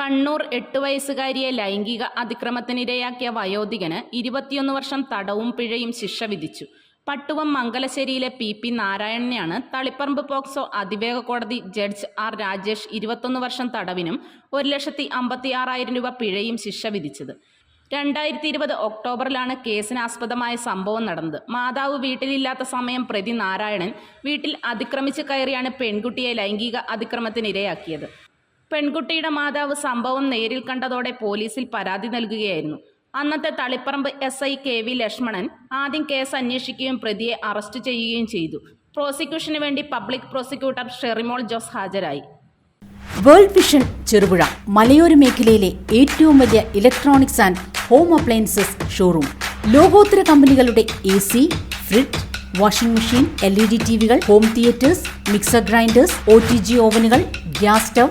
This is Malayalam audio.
കണ്ണൂർ എട്ട് വയസ്സുകാരിയെ ലൈംഗിക അതിക്രമത്തിനിരയാക്കിയ വയോധികന് ഇരുപത്തിയൊന്ന് വർഷം തടവും പിഴയും ശിക്ഷ വിധിച്ചു. പട്ടുവം മംഗലശ്ശേരിയിലെ പി പി നാരായണനെയാണ് തളിപ്പറമ്പ് പോക്സോ അതിവേഗ കോടതി ജഡ്ജ് ആർ രാജേഷ് ഇരുപത്തൊന്ന് വർഷം തടവിനും ഒരു ലക്ഷത്തി അമ്പത്തി ആറായിരം രൂപ പിഴയും ശിക്ഷ വിധിച്ചത്. രണ്ടായിരത്തി ഇരുപത് ഒക്ടോബറിലാണ് കേസിനാസ്പദമായ സംഭവം നടന്നത്. മാതാവ് വീട്ടിലില്ലാത്ത സമയം പ്രതി നാരായണൻ വീട്ടിൽ അതിക്രമിച്ച് കയറിയാണ് പെൺകുട്ടിയെ ലൈംഗിക അതിക്രമത്തിനിരയാക്കിയത്. പെൺകുട്ടിയുടെ മാതാവ് സംഭവം നേരിൽ കണ്ടതോടെ പോലീസിൽ പരാതി നൽകുകയായിരുന്നു. അന്നത്തെ Taliparamba S I K V Lakshmanan ആദ്യം കേസ് അന്വേഷിക്കുകയും പ്രതിയെ അറസ്റ്റ് ചെയ്യുകയും ചെയ്തു. പ്രോസിക്യൂഷന് വേണ്ടി പബ്ലിക് പ്രോസിക്യൂട്ടർ ഷെറിമോൾ ജോസ് ഹാജരായി. വേൾഡ് വിഷൻ ചെറുപുഴ മലയോര മേഖലയിലെ ഏറ്റവും വലിയ electronics and home appliances showroom. ലോകോത്തര കമ്പനികളുടെ A C fridge washing machine L E D T വികൾ home theatres mixer grinders O T G ഓവനുകൾ gas stove